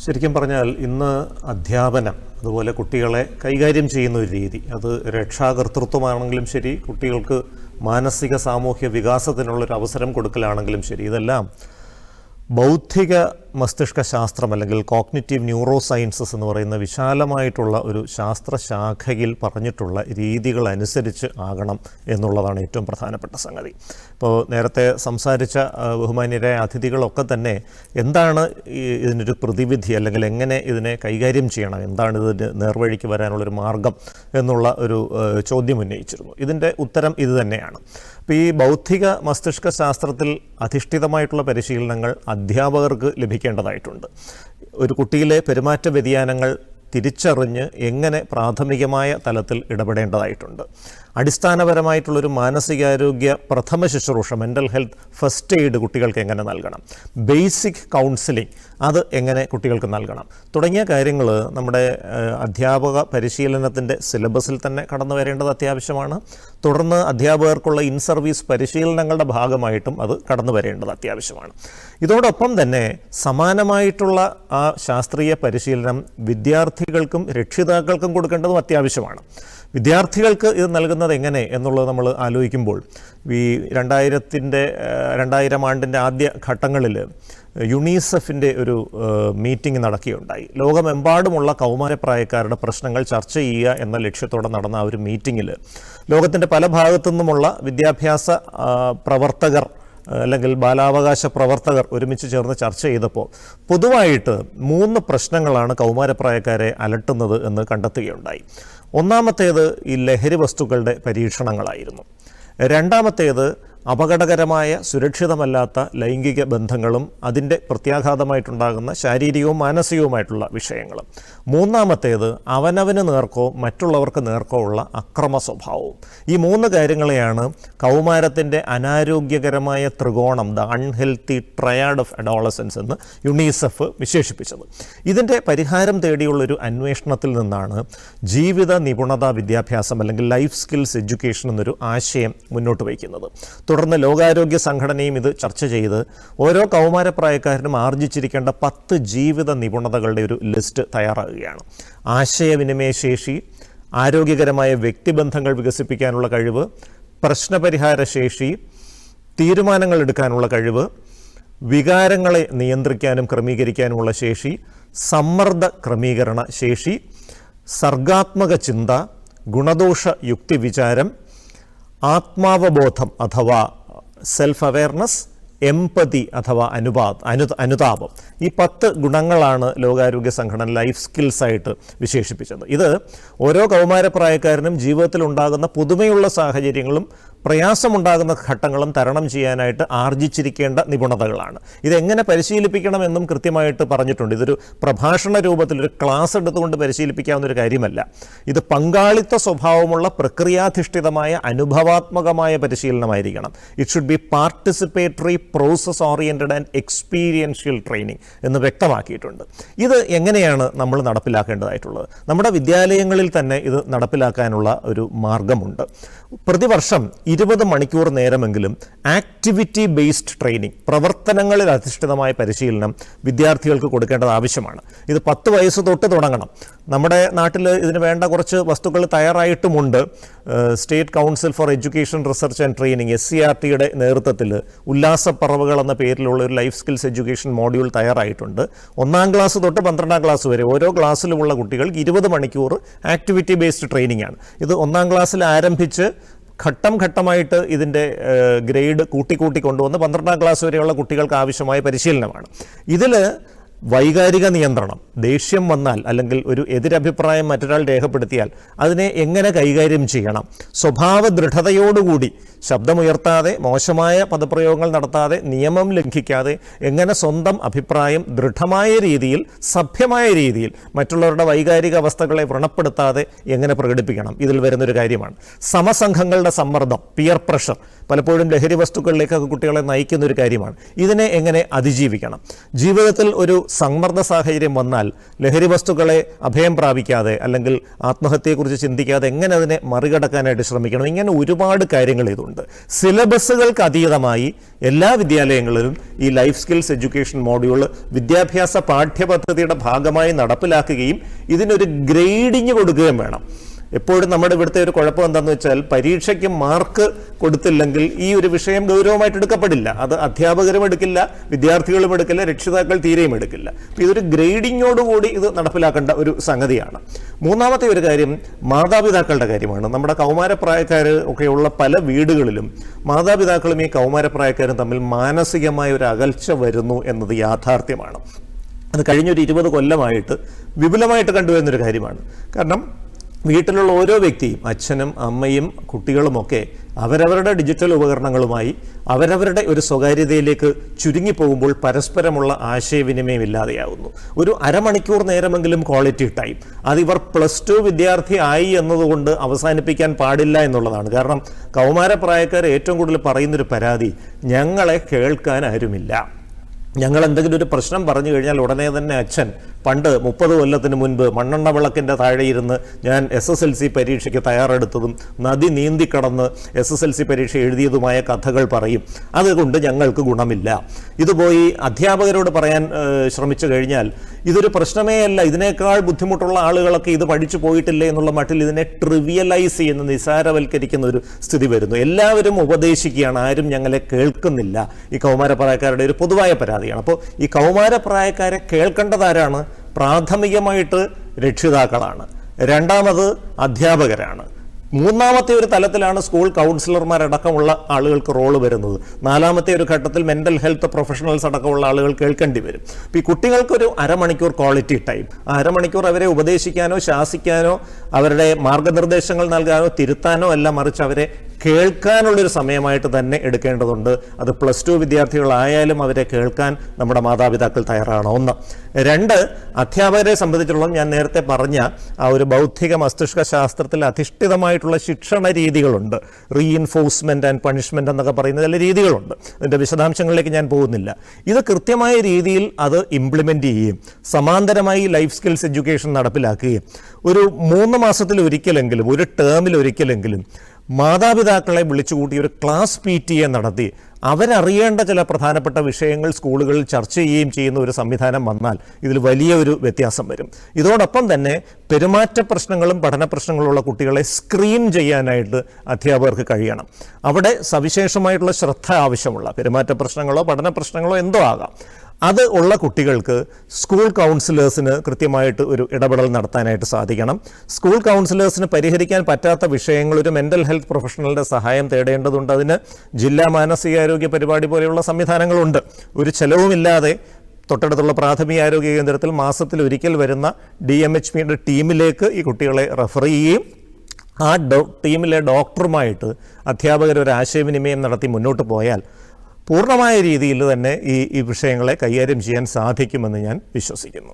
ശരിക്കും പറഞ്ഞാൽ ഇന്ന് അധ്യാപനം അതുപോലെ കുട്ടികളെ കൈകാര്യം ചെയ്യുന്ന ഒരു രീതി അത് രക്ഷാകർത്തൃത്വമാണെങ്കിലും ശരി കുട്ടികൾക്ക് മാനസിക സാമൂഹ്യ വികാസത്തിനുള്ളൊരു അവസരം കൊടുക്കലാണെങ്കിലും ശരി ഇതെല്ലാം ബൗദ്ധിക മസ്തിഷ്ക ശാസ്ത്രം അല്ലെങ്കിൽ കോഗ്നിറ്റീവ് ന്യൂറോ സയൻസസ് എന്ന് പറയുന്ന വിശാലമായിട്ടുള്ള ഒരു ശാസ്ത്രശാഖയിൽ പറഞ്ഞിട്ടുള്ള രീതികൾ അനുസരിച്ച് ആകണം എന്നുള്ളതാണ് ഏറ്റവും പ്രധാനപ്പെട്ട സംഗതി. ഇപ്പോൾ നേരത്തെ സംസാരിച്ച ബഹുമാന്യരായ അതിഥികളൊക്കെ തന്നെ എന്താണ് ഇതിനൊരു പ്രതിവിധി അല്ലെങ്കിൽ എങ്ങനെ ഇതിനെ കൈകാര്യം ചെയ്യണം എന്താണ് ഇതിന് നേർവഴിക്ക് വരാനുള്ളൊരു മാർഗം എന്നുള്ള ഒരു ചോദ്യം ഉന്നയിച്ചിരുന്നു. ഇതിന്റെ ഉത്തരം ഇത് തന്നെയാണ്. അപ്പോൾ ഈ ബൗദ്ധിക മസ്തിഷ്ക ശാസ്ത്രത്തിൽ അധിഷ്ഠിതമായിട്ടുള്ള പരിശീലനങ്ങൾ അധ്യാപകർക്ക് ലഭിക്കേണ്ടതായിട്ടുണ്ട് ഒരു കുട്ടിയിലെ പെരുമാറ്റ വ്യതിയാനങ്ങൾ തിരിച്ചറിഞ്ഞ് എങ്ങനെ പ്രാഥമികമായ തലത്തിൽ ഇടപെടേണ്ടതായിട്ടുണ്ട്. അടിസ്ഥാനപരമായിട്ടുള്ളൊരു മാനസികാരോഗ്യ പ്രഥമ ശുശ്രൂഷ മെന്റൽ ഹെൽത്ത് ഫസ്റ്റ് എയ്ഡ് കുട്ടികൾക്ക് എങ്ങനെ നൽകണം? ബേസിക് കൗൺസിലിംഗ് അത് എങ്ങനെ കുട്ടികൾക്ക് നൽകണം? തുടങ്ങിയ കാര്യങ്ങൾ നമ്മുടെ അധ്യാപക പരിശീലനത്തിന്റെ സിലബസിൽ തന്നെ കടന്നു വരേണ്ടത് അത്യാവശ്യമാണ്. തുടർന്ന് അധ്യാപകർക്കുള്ള ഇൻ സർവീസ് പരിശീലനങ്ങളുടെ ഭാഗമായിട്ടും അത് കടന്നു വരേണ്ടത് അത്യാവശ്യമാണ്. ഇതോടൊപ്പം തന്നെ സമാനമായിട്ടുള്ള ആ ശാസ്ത്രീയ പരിശീലനം വിദ്യാർത്ഥികൾക്കും രക്ഷിതാക്കൾക്കും കൊടുക്കേണ്ടതും അത്യാവശ്യമാണ്. വിദ്യാർത്ഥികൾക്ക് ഇത് നൽകുന്നത് എങ്ങനെ എന്നുള്ളത് നമ്മൾ ആലോചിക്കുമ്പോൾ ഈ രണ്ടായിരത്തിന്റെ രണ്ടായിരം ആണ്ടിന്റെ ആദ്യ ഘട്ടങ്ങളിൽ യുണീസെഫിന്റെ ഒരു മീറ്റിംഗ് നടക്കുകയുണ്ടായി. ലോകമെമ്പാടുമുള്ള കൗമാരപ്രായക്കാരുടെ പ്രശ്നങ്ങൾ ചർച്ച ചെയ്യുക എന്ന ലക്ഷ്യത്തോടെ നടന്ന ആ ഒരു മീറ്റിങ്ങിൽ ലോകത്തിന്റെ പല ഭാഗത്തു നിന്നുമുള്ള വിദ്യാഭ്യാസ പ്രവർത്തകർ അല്ലെങ്കിൽ ബാലാവകാശ പ്രവർത്തകർ ഒരുമിച്ച് ചേർന്ന് ചർച്ച ചെയ്തപ്പോൾ പൊതുവായിട്ട് മൂന്ന് പ്രശ്നങ്ങളാണ് കൗമാരപ്രായക്കാരെ അലട്ടുന്നത് എന്ന് കണ്ടെത്തുകയുണ്ടായി. ഒന്നാമത്തേത് ഈ ലഹരി വസ്തുക്കളുടെ പരീക്ഷണങ്ങളായിരുന്നു. രണ്ടാമത്തേത് അപകടകരമായ സുരക്ഷിതമല്ലാത്ത ലൈംഗിക ബന്ധങ്ങളും അതിന്റെ പ്രത്യാഘാതമായിട്ടുണ്ടാകുന്ന ശാരീരികവും മാനസികവുമായിട്ടുള്ള വിഷയങ്ങളും. മൂന്നാമത്തേത് അവനവന് നേർക്കോ മറ്റുള്ളവർക്ക് നേർക്കോ ഉള്ള അക്രമ സ്വഭാവവും. ഈ മൂന്ന് കാര്യങ്ങളെയാണ് കൗമാരത്തിന്റെ അനാരോഗ്യകരമായ ത്രികോണം the unhealthy triad of adolescence എന്ന് യുണീസെഫ് വിശേഷിപ്പിച്ചത്. ഇതിന്റെ പരിഹാരം തേടിയുള്ളൊരു അന്വേഷണത്തിൽ നിന്നാണ് ജീവിത നിപുണതാ വിദ്യാഭ്യാസം അല്ലെങ്കിൽ ലൈഫ് സ്കിൽസ് എഡ്യൂക്കേഷൻ എന്നൊരു ആശയം മുന്നോട്ട് വയ്ക്കുന്നത്. തുടർന്ന് ലോകാരോഗ്യ സംഘടനയും ഇത് ചർച്ച ചെയ്ത് ഓരോ കൗമാരപ്രായക്കാരനും ആർജിച്ചിരിക്കേണ്ട പത്ത് ജീവിത നിപുണതകളുടെ ഒരു ലിസ്റ്റ് തയ്യാറാകുകയാണ് ആശയവിനിമയ ശേഷി ആരോഗ്യകരമായ വ്യക്തിബന്ധങ്ങൾ വികസിപ്പിക്കാനുള്ള കഴിവ് പ്രശ്നപരിഹാര ശേഷി തീരുമാനങ്ങൾ എടുക്കാനുള്ള കഴിവ് വികാരങ്ങളെ നിയന്ത്രിക്കാനും ക്രമീകരിക്കാനുമുള്ള ശേഷി സമ്മർദ്ദ ക്രമീകരണ ശേഷി സർഗാത്മക ചിന്ത ഗുണദോഷ യുക്തിവിചാരം ആത്മാവബോധം അഥവാ സെൽഫ് അവയർനെസ് എംപതി അഥവാ അനുപാ അനു അനുതാപം. ഈ പത്ത് ഗുണങ്ങളാണ് ലോകാരോഗ്യ സംഘടന ലൈഫ് സ്കിൽസ് ആയിട്ട് വിശേഷിപ്പിച്ചത്. ഇത് ഓരോ കൗമാരപ്രായക്കാരനും ജീവിതത്തിൽ ഉണ്ടാകുന്ന പുതുമയുള്ള സാഹചര്യങ്ങളും പ്രയാസമുണ്ടാകുന്ന ഘട്ടങ്ങളും തരണം ചെയ്യാനായിട്ട് ആർജിച്ചിരിക്കേണ്ട നിപുണതകളാണ്. ഇതെങ്ങനെ പരിശീലിപ്പിക്കണമെന്നും കൃത്യമായിട്ട് പറഞ്ഞിട്ടുണ്ട്. ഇതൊരു പ്രഭാഷണ രൂപത്തിൽ ഒരു ക്ലാസ് എടുത്തുകൊണ്ട് പരിശീലിപ്പിക്കാവുന്ന ഒരു കാര്യമല്ല. ഇത് പങ്കാളിത്ത സ്വഭാവമുള്ള പ്രക്രിയാധിഷ്ഠിതമായ അനുഭവാത്മകമായ പരിശീലനമായിരിക്കണം. It should be participatory process oriented and experiential training എന്ന് വ്യക്തമാക്കിയിട്ടുണ്ട്. ഇത് എങ്ങനെയാണ് നമ്മൾ നടപ്പിലാക്കേണ്ടതായിട്ടുള്ളത്? നമ്മുടെ വിദ്യാലയങ്ങളിൽ തന്നെ ഇത് നടപ്പിലാക്കാനുള്ള ഒരു മാർഗമുണ്ട്. പ്രതിവർഷം ഇരുപത് മണിക്കൂർ നേരമെങ്കിലും ആക്ടിവിറ്റി ബേസ്ഡ് ട്രെയിനിങ് പ്രവർത്തനങ്ങളിൽ അധിഷ്ഠിതമായ പരിശീലനം വിദ്യാർത്ഥികൾക്ക് കൊടുക്കേണ്ടത് ആവശ്യമാണ്. ഇത് പത്ത് വയസ്സ് തൊട്ട് തുടങ്ങണം. നമ്മുടെ നാട്ടിൽ ഇതിന് വേണ്ട കുറച്ച് വസ്തുക്കൾ തയ്യാറായിട്ടുമുണ്ട്. State Council for Education Research and Training S C R ടിയുടെ നേതൃത്വത്തിൽ ഉല്ലാസപ്പറവുകൾ എന്ന പേരിലുള്ള ഒരു ലൈഫ് സ്കിൽസ് എഡ്യൂക്കേഷൻ മോഡ്യൂൾ തയ്യാറായിട്ടുണ്ട്. ഒന്നാം ക്ലാസ് തൊട്ട് പന്ത്രണ്ടാം ക്ലാസ് വരെ ഓരോ ക്ലാസ്സിലുമുള്ള കുട്ടികൾക്ക് ഇരുപത് മണിക്കൂർ ആക്ടിവിറ്റി ബേസ്ഡ് ട്രെയിനിങ് ആണ്. ഇത് ഒന്നാം ക്ലാസ്സിൽ ആരംഭിച്ച് ഘട്ടം ഘട്ടമായിട്ട് ഇതിന്റെ ഗ്രേഡ് കൂട്ടിക്കൂട്ടി കൊണ്ടുവന്ന് പന്ത്രണ്ടാം ക്ലാസ് വരെയുള്ള കുട്ടികൾക്ക് ആവശ്യമായ പരിശീലനമാണ്. ഇതിൽ വൈകാരിക നിയന്ത്രണം ദേഷ്യം വന്നാൽ അല്ലെങ്കിൽ ഒരു എതിരഭിപ്രായം മറ്റൊരാൾ രേഖപ്പെടുത്തിയാൽ അതിനെ എങ്ങനെ കൈകാര്യം ചെയ്യണം? സ്വഭാവ ദൃഢതയോടുകൂടി ശബ്ദമുയർത്താതെ മോശമായ പദപ്രയോഗങ്ങൾ നടത്താതെ നിയമം ലംഘിക്കാതെ എങ്ങനെ സ്വന്തം അഭിപ്രായം ദൃഢമായ രീതിയിൽ സഭ്യമായ രീതിയിൽ മറ്റുള്ളവരുടെ വൈകാരിക അവസ്ഥകളെ വ്രണപ്പെടുത്താതെ എങ്ങനെ പ്രകടിപ്പിക്കണം? ഇതിൽ വരുന്നൊരു കാര്യമാണ്. സമസംഘങ്ങളുടെ സമ്മർദ്ദം പിയർ പ്രഷർ പലപ്പോഴും ലഹരി വസ്തുക്കളിലേക്കൊക്കെ കുട്ടികളെ നയിക്കുന്ന ഒരു കാര്യമാണ്. ഇതിനെ എങ്ങനെ അതിജീവിക്കണം? ജീവിതത്തിൽ ഒരു സമ്മർദ്ദ സാഹചര്യം വന്നാൽ ലഹരി വസ്തുക്കളെ അഭയം പ്രാപിക്കാതെ അല്ലെങ്കിൽ ആത്മഹത്യയെക്കുറിച്ച് ചിന്തിക്കാതെ എങ്ങനെ അതിനെ മറികടക്കാനായിട്ട് ശ്രമിക്കണം? ഇങ്ങനെ ഒരുപാട് കാര്യങ്ങൾ ഇതുണ്ട്. സിലബസുകൾക്ക് അതീതമായി എല്ലാ വിദ്യാലയങ്ങളിലും ഈ ലൈഫ് സ്കിൽസ് എഡ്യൂക്കേഷൻ മോഡ്യൂൾ വിദ്യാഭ്യാസ പാഠ്യപദ്ധതിയുടെ ഭാഗമായി നടപ്പിലാക്കുകയും ഇതിനൊരു ഗ്രേഡിങ് കൊടുക്കുകയും വേണം. എപ്പോഴും നമ്മുടെ ഇവിടുത്തെ ഒരു കുഴപ്പം എന്താണെന്ന് വെച്ചാൽ പരീക്ഷയ്ക്ക് മാർക്ക് കൊടുത്തില്ലെങ്കിൽ ഈ ഒരു വിഷയം ഗൗരവമായിട്ട് എടുക്കപ്പെടില്ല. അത് അധ്യാപകരും എടുക്കില്ല വിദ്യാർത്ഥികളും എടുക്കില്ല രക്ഷിതാക്കൾ തീരെയും എടുക്കില്ല. അപ്പോൾ ഇതൊരു ഗ്രേഡിങ്ങോടുകൂടി ഇത് നടപ്പിലാക്കേണ്ട ഒരു സംഗതിയാണ്. മൂന്നാമത്തെ ഒരു കാര്യം മാതാപിതാക്കളുടെ കാര്യമാണ്. നമ്മുടെ കൗമാരപ്രായക്കാർ ഒക്കെയുള്ള പല വീടുകളിലും മാതാപിതാക്കളും ഈ കൗമാരപ്രായക്കാരും തമ്മിൽ മാനസികമായ ഒരു അകൽച്ച വരുന്നു എന്നത് യാഥാർത്ഥ്യമാണ്. അത് കഴിഞ്ഞൊരു ഇരുപത് കൊല്ലമായിട്ട് വിപുലമായിട്ട് കണ്ടുവരുന്നൊരു കാര്യമാണ്. കാരണം വീട്ടിലുള്ള ഓരോ വ്യക്തിയും അച്ഛനും അമ്മയും കുട്ടികളുമൊക്കെ അവരവരുടെ ഡിജിറ്റൽ ഉപകരണങ്ങളുമായി അവരവരുടെ ഒരു സ്വകാര്യതയിലേക്ക് ചുരുങ്ങിപ്പോകുമ്പോൾ പരസ്പരമുള്ള ആശയവിനിമയം ഇല്ലാതെയാവുന്നു. ഒരു അരമണിക്കൂർ നേരമെങ്കിലും ക്വാളിറ്റി ടൈം അത് ഇവർ പ്ലസ് ടു വിദ്യാർത്ഥി ആയി എന്നതുകൊണ്ട് അവസാനിപ്പിക്കാൻ പാടില്ല എന്നുള്ളതാണ്. കാരണം കൗമാരപ്രായക്കാർ ഏറ്റവും കൂടുതൽ പറയുന്നൊരു പരാതി ഞങ്ങളെ കേൾക്കാൻ ആരുമില്ല. ഞങ്ങൾ എന്തെങ്കിലും ഒരു പ്രശ്നം പറഞ്ഞു കഴിഞ്ഞാൽ ഉടനെ തന്നെ അച്ഛൻ പണ്ട് മുപ്പത് കൊല്ലത്തിന് മുൻപ് മണ്ണെണ്ണ വിളക്കിന്റെ താഴെ ഇരുന്ന് ഞാൻ എസ് എസ് എൽ സി പരീക്ഷയ്ക്ക് തയ്യാറെടുത്തതും നദി നീന്തിക്കടന്ന് എസ് എസ് എൽ സി പരീക്ഷ എഴുതിയതുമായ കഥകൾ പറയും. അതുകൊണ്ട് ഞങ്ങൾക്ക് ഗുണമില്ല. ഇതുപോയി അധ്യാപകരോട് പറയാൻ ശ്രമിച്ചു കഴിഞ്ഞാൽ ഇതൊരു പ്രശ്നമേ അല്ല. ഇതിനേക്കാൾ ബുദ്ധിമുട്ടുള്ള ആളുകളൊക്കെ ഇത് പഠിച്ചു പോയിട്ടില്ലേ എന്നുള്ള മട്ടിൽ ഇതിനെ ട്രിവിയലൈസ് ചെയ്യുന്ന നിസാരവൽക്കരിക്കുന്ന ഒരു സ്ഥിതി വരുന്നു. എല്ലാവരും ഉപദേശിക്കുകയാണ്. ആരും ഞങ്ങളെ കേൾക്കുന്നില്ല. ഈ കൗമാരപ്രായക്കാരുടെ ഒരു പൊതുവായ പരാതിയാണ്. അപ്പോൾ ഈ കൗമാരപ്രായക്കാരെ കേൾക്കേണ്ടതാരാണ് പ്രാഥമികമായിട്ട് രക്ഷിതാക്കളാണ്. രണ്ടാമത് അധ്യാപകരാണ്. മൂന്നാമത്തെ ഒരു തലത്തിലാണ് സ്കൂൾ കൗൺസിലർമാരടക്കമുള്ള ആളുകൾക്ക് റോൾ വരുന്നത്. നാലാമത്തെ ഒരു ഘട്ടത്തിൽ മെന്റൽ ഹെൽത്ത് പ്രൊഫഷണൽസ് അടക്കമുള്ള ആളുകൾ കേൾക്കേണ്ടി വരും. ഈ കുട്ടികൾക്കൊരു അരമണിക്കൂർ ക്വാളിറ്റി ടൈം. ആ അരമണിക്കൂർ അവരെ ഉപദേശിക്കാനോ ശാസിക്കാനോ അവരുടെ മാർഗനിർദ്ദേശങ്ങൾ നൽകാനോ തിരുത്താനോ അല്ല മറിച്ച് അവരെ കേൾക്കാനുള്ളൊരു സമയമായിട്ട് തന്നെ എടുക്കേണ്ടതുണ്ട്. അത് പ്ലസ് ടു വിദ്യാർത്ഥികളായാലും അവരെ കേൾക്കാൻ നമ്മുടെ മാതാപിതാക്കൾ തയ്യാറാണോ. ഒന്ന്. രണ്ട് അധ്യാപകരെ സംബന്ധിച്ചിടത്തോളം ഞാൻ നേരത്തെ പറഞ്ഞ ആ ഒരു ബൗദ്ധിക മസ്തിഷ്ക ശാസ്ത്രത്തിൽ അധിഷ്ഠിതമായിട്ടുള്ള ശിക്ഷണ രീതികളുണ്ട്. റീഇൻഫോഴ്സ്മെന്റ് ആൻഡ് പണിഷ്മെന്റ് എന്നൊക്കെ പറയുന്ന ചില രീതികളുണ്ട്. അതിന്റെ വിശദാംശങ്ങളിലേക്ക് ഞാൻ പോകുന്നില്ല. ഇത് കൃത്യമായ രീതിയിൽ അത് ഇംപ്ലിമെന്റ് ചെയ്യുകയും സമാന്തരമായി ലൈഫ് സ്കിൽസ് എഡ്യൂക്കേഷൻ നടപ്പിലാക്കുകയും. ഒരു മൂന്ന് മാസത്തിൽ ഒരിക്കലെങ്കിലും ഒരു ടേമിൽ ഒരിക്കലെങ്കിലും മാതാപിതാക്കളെ വിളിച്ചുകൂട്ടി ഒരു ക്ലാസ് പി ടി എ നടത്തി. അവരറിയേണ്ട ചില പ്രധാനപ്പെട്ട വിഷയങ്ങൾ സ്കൂളുകളിൽ ചർച്ച ചെയ്യുകയും ചെയ്യുന്ന ഒരു സംവിധാനം വന്നാൽ ഇതിൽ വലിയ ഒരു വ്യത്യാസം വരും. ഇതോടൊപ്പം തന്നെ പെരുമാറ്റ പ്രശ്നങ്ങളും പഠന പ്രശ്നങ്ങളുള്ള കുട്ടികളെ സ്ക്രീൻ ചെയ്യാനായിട്ട് അധ്യാപകർക്ക് കഴിയണം. അവിടെ സവിശേഷമായിട്ടുള്ള ശ്രദ്ധ ആവശ്യമുള്ള പെരുമാറ്റ പ്രശ്നങ്ങളോ പഠന പ്രശ്നങ്ങളോ എന്തോ ആകാം. അത് ഉള്ള കുട്ടികൾക്ക് സ്കൂൾ കൗൺസിലേഴ്സിന് കൃത്യമായിട്ട് ഒരു ഇടപെടൽ നടത്താനായിട്ട് സാധിക്കണം. സ്കൂൾ കൗൺസിലേഴ്സിന് പരിഹരിക്കാൻ പറ്റാത്ത വിഷയങ്ങൾ ഒരു മെന്റൽ ഹെൽത്ത് പ്രൊഫഷണലിന്റെ സഹായം തേടേണ്ടതുണ്ട്. അതിന് ജില്ലാ മാനസികാരോഗ്യ പരിപാടി പോലെയുള്ള സംവിധാനങ്ങളുണ്ട്. ഒരു ചെലവുമില്ലാതെ തൊട്ടടുത്തുള്ള പ്രാഥമിക ആരോഗ്യ കേന്ദ്രത്തിൽ മാസത്തിൽ ഒരിക്കൽ വരുന്ന ഡി എം എച്ച് പിയുടെ ടീമിലേക്ക് ഈ കുട്ടികളെ റെഫർ ചെയ്യുകയും ആ ഡോ ടീമിലെ ഡോക്ടറുമായിട്ട് അധ്യാപകർ ഒരു ആശയവിനിമയം നടത്തി മുന്നോട്ട് പോയാൽ പൂർണമായ രീതിയിൽ തന്നെ ഈ ഈ വിഷയങ്ങളെ കൈകാര്യം ചെയ്യാൻ സാധിക്കുമെന്ന് ഞാൻ വിശ്വസിക്കുന്നു.